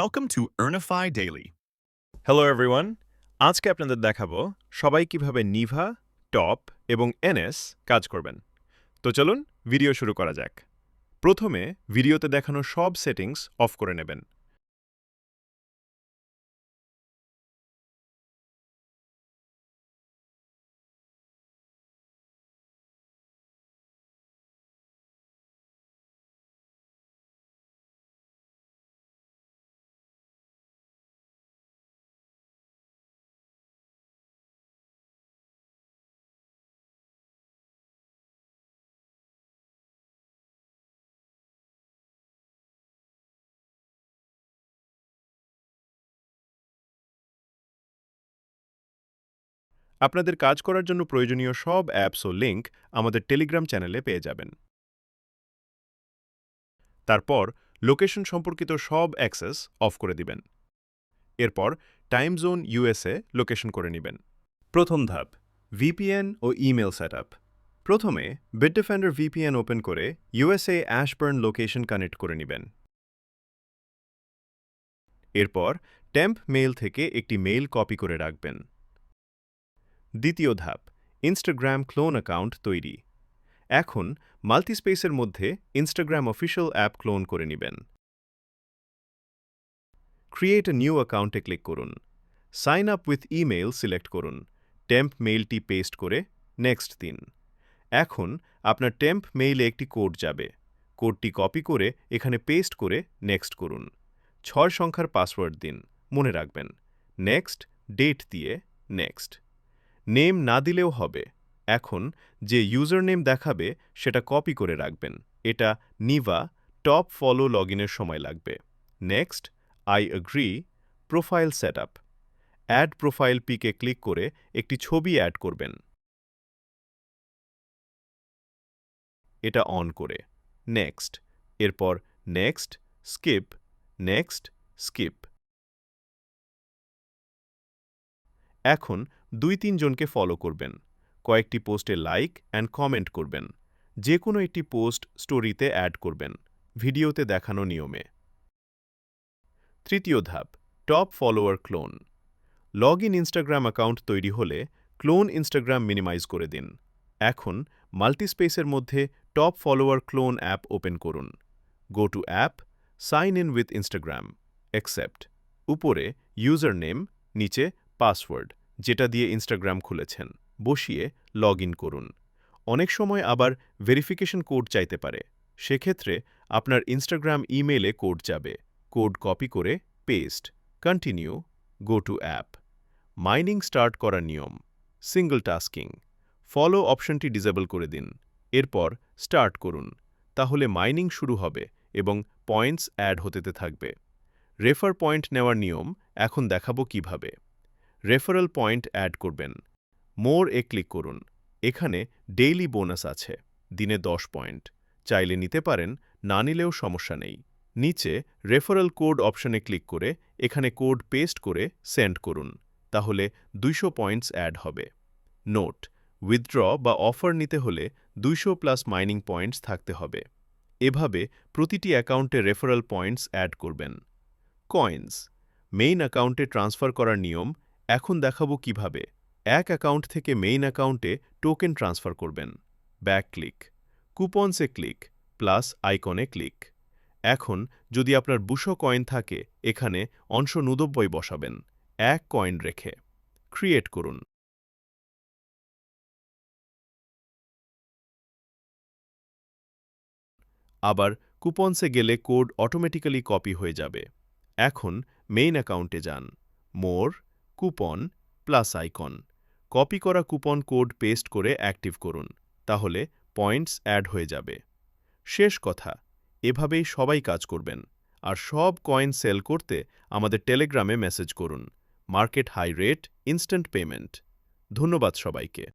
Welcome to Earnify Daily. Hello everyone আজকে আপনাদের দেখাবো সবাই কীভাবে নিভা টপ এবং এনএস কাজ করবেন। তো চলুন ভিডিও শুরু করা যাক। প্রথমে ভিডিওতে দেখানো সব সেটিংস অফ করে নেবেন। আপনাদের কাজ করার জন্য প্রয়োজনীয় সব অ্যাপস ও লিঙ্ক আমাদের টেলিগ্রাম চ্যানেলে পেয়ে যাবেন। তারপর, লোকেশন সম্পর্কিত সব অ্যাক্সেস অফ করে দিবেন। এরপর, টাইম জোন ইউএসএ লোকেশন করে নেবেন। প্রথম ধাপ, ভিপিএন ও ইমেল সেটআপ। প্রথমে, বিটডিফেন্ডার ভিপিএন ওপেন করে ইউএসএ অ্যাশবার্ন লোকেশন কানেক্ট করে নেবেন। এরপর, টেম্প মেইল থেকে একটি মেইল কপি করে রাখবেন। দ্বিতীয় ধাপ ইনস্টাগ্রাম ক্লোন অ্যাকাউন্ট তৈরি। এখন মাল্টিস্পেসের মধ্যে ইনস্টাগ্রাম অফিসিয়াল অ্যাপ ক্লোন করে নেবেন। ক্রিয়েট নিউ অ্যাকাউন্টে ক্লিক করুন। Sign up with email select করুন। টেম্প মেইলটি পেস্ট করে নেক্সট দিন। এখন, আপনার টেম্প মেইলে একটি কোড যাবে। কোডটি কপি করে এখানে পেস্ট করে নেক্সট করুন। ছয় সংখ্যার পাসওয়ার্ড দিন। মনে রাখবেন। নেক্সট ডেট দিয়ে নেক্সট নেম না দিলেও হবে। এখন যে ইউজার নেম দেখাবে, সেটা কপি করে রাখবেন। এটা নিভা, টপ ফলো লগইনের সময় লাগবে। Next, I agree, profile set up add profile PK click করে একটি ছবি অ্যাড করবেন। এটা অন করে। নেক্সট, এরপর নেক্সট, স্কিপ নেক্সট, স্কিপ। এখন দুই তিনজনকে ফলো করবেন। কয়েকটি পোস্টে লাইক অ্যান্ড কমেন্ট করবেন। যে কোনো একটি পোস্ট স্টোরিতে অ্যাড করবেন। ভিডিওতে দেখানো নিয়মে। তৃতীয় ধাপ top follower clone log in Instagram account তৈরি হলে ক্লোন ইনস্টাগ্রাম মিনিমাইজ করে দিন। এখন মাল্টিস্পেসের মধ্যে top follower clone app open করুন। Go to app sign in with Instagram accept উপরে ইউজার নেম নিচে পাসওয়ার্ড যেটা দিয়ে ইনস্টাগ্রাম খুলেছেন। বসিয়ে লগ করুন। অনেক সময় আবার ভেরিফিকেশন কোড চাইতে পারে। সেক্ষেত্রে আপনার ইনস্টাগ্রাম ইমেলে কোড যাবে। কোড কপি করে paste continue go to app mining start করার নিয়ম। সিঙ্গল টাস্কিং ফলো অপশনটি ডিসেবল করে দিন। এরপর স্টার্ট করুন। তাহলে মাইনিং শুরু হবে এবং পয়েন্টস অ্যাড হতেতে থাকবে। রেফার পয়েন্ট নেওয়ার নিয়ম এখন দেখাবো কীভাবে। রেফারেল পয়েন্ট অ্যাড করবেন। মোর এ ক্লিক করুন। এখানে ডেইলি বোনাস আছে, দিনে দশ পয়েন্ট। চাইলে নিতে পারেন, না নিলেও সমস্যা নেই। নিচে রেফারেল কোড অপশনে ক্লিক করে এখানে কোড পেস্ট করে সেন্ড করুন। তাহলে দুইশো পয়েন্টস অ্যাড হবে। নোট উইথড্র বা অফার নিতে হলে দুইশো প্লাস মাইনিং পয়েন্টস থাকতে হবে। এভাবে প্রতিটি অ্যাকাউন্টে রেফারেল পয়েন্টস অ্যাড করবেন। কয়েন্স, মেইন অ্যাকাউন্টে ট্রান্সফার করার নিয়ম এখন দেখাবো কীভাবে। এক অ্যাকাউন্ট থেকে মেইন অ্যাকাউন্টে টোকেন ট্রান্সফার করবেন। Back click. কুপনসে ক্লিক প্লাস আইকনে ক্লিক। এখন যদি আপনার বুশো কয়েন থাকে, এখানে অংশ নুদব্বই বসাবেন। এক কয়েন রেখে ক্রিয়েট করুন। আবার কুপনসে গেলে কোড অটোমেটিক্যালি কপি হয়ে যাবে। এখন মেইন অ্যাকাউন্টে যান। More coupon plus icon. Copy করা কুপন কোড পেস্ট করে অ্যাক্টিভ করুন, তাহলে পয়েন্টস অ্যাড হয়ে যাবে। শেষ কথা, এভাবেই সবাই কাজ করবেন, আর সব কয়েন সেল করতে আমাদের টেলিগ্রামে মেসেজ করুন, market high rate, instant payment. ধন্যবাদ সবাইকে।